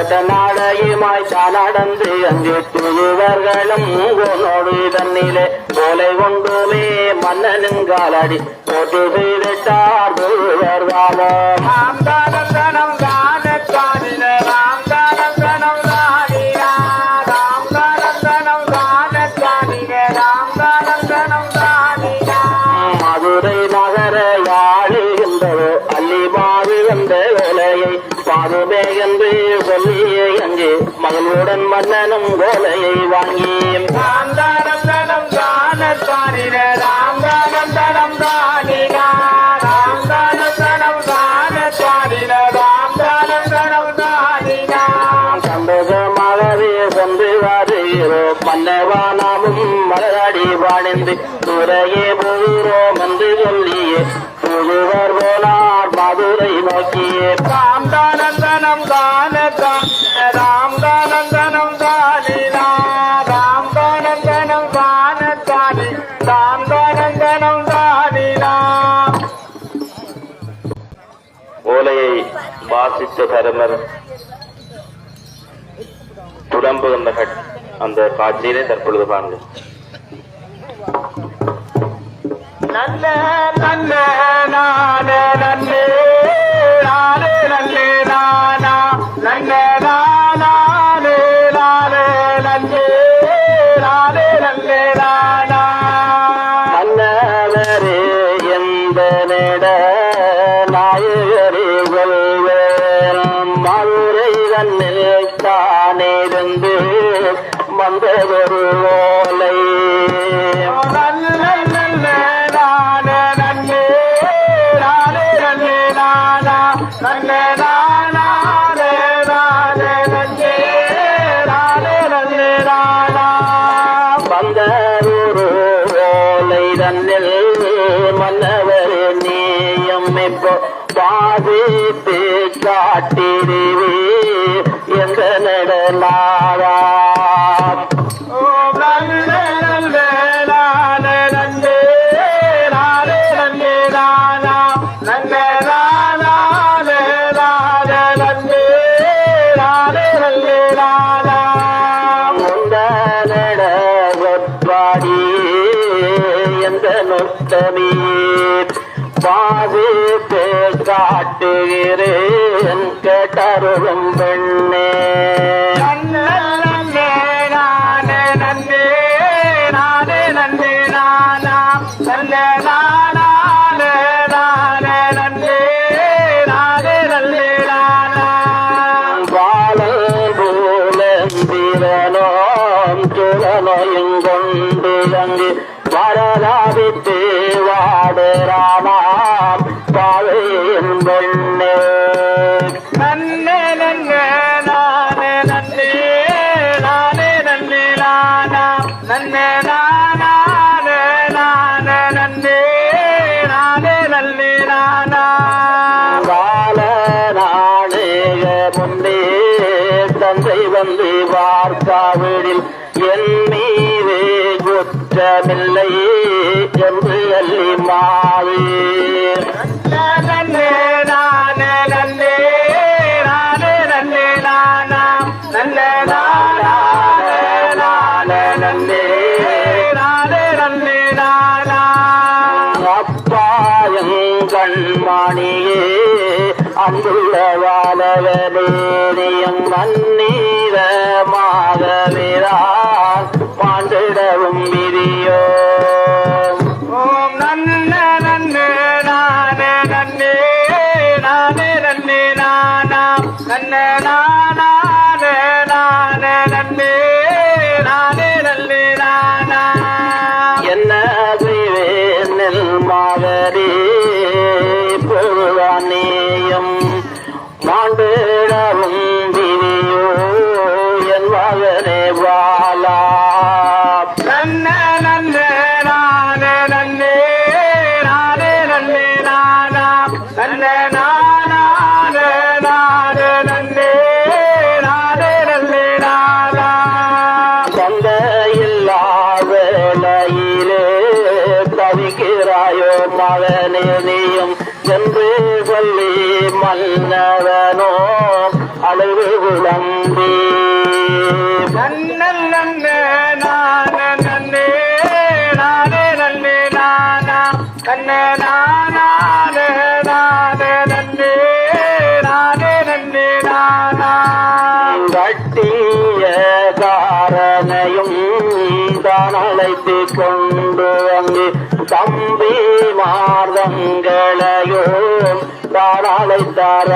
நடமாடையுமாய் நடந்து அங்கு துழுவர்களும் உன்னோடு தன்னிலே கோலை கொண்டுமே மன்னனும் காலடி போட்டு செய்தார் வாழ மன்னனும் கோலையை வாங்கி ராம் தானம் தனம் தான ராம் தானம் ராம் தானம் தான ராம் தானம் சந்தோஷமாகவே சென்று மலரடி வாழ்ந்து. துறையே தானி ராம் தானம் தனம் தானிலா ஓலையை வாசித்த தருமர் துடம்புகின்ற கட்- அந்த காட்சியிலே தற்பொழுது பாருங்கள் நல்ல நல்ல நானே நன்னே நானே நன்னே நானா நல்ல எந்த நானா முந்தனட ஒற்பாடி எந்த நொத்தமி பாதித்து காட்டுகிறேன் கேட்டருளும் பெண்ணே. நன்னே நன்னே நானே நன்னே நன்னே நானே நானே நன்னே நானே நன்னே நானா. கால நாடேக முன்னே தந்தை வந்து பார்க்காவிடில் என் மீது குற்றமில்லை என்று அள்ளி மாவே நன்னே அன்புள்ள வாழவனேனியம் மன்னீரமாகவிரான் பாண்டிடவும் விதியோ. ஓம் நன்னே நன்னே நானே நன்னே நானே நன்னே நானா நன்னே நானே சொந்த இல்லாவேளையிலே தவிக்கிறாயோ மகனே நீயும்? என்று சொல்லி மன்னவனோ அழகு விளம்பி கொண்டு வந்து தம்பி மார்தங்களையும் தாராளை அழைத்தார்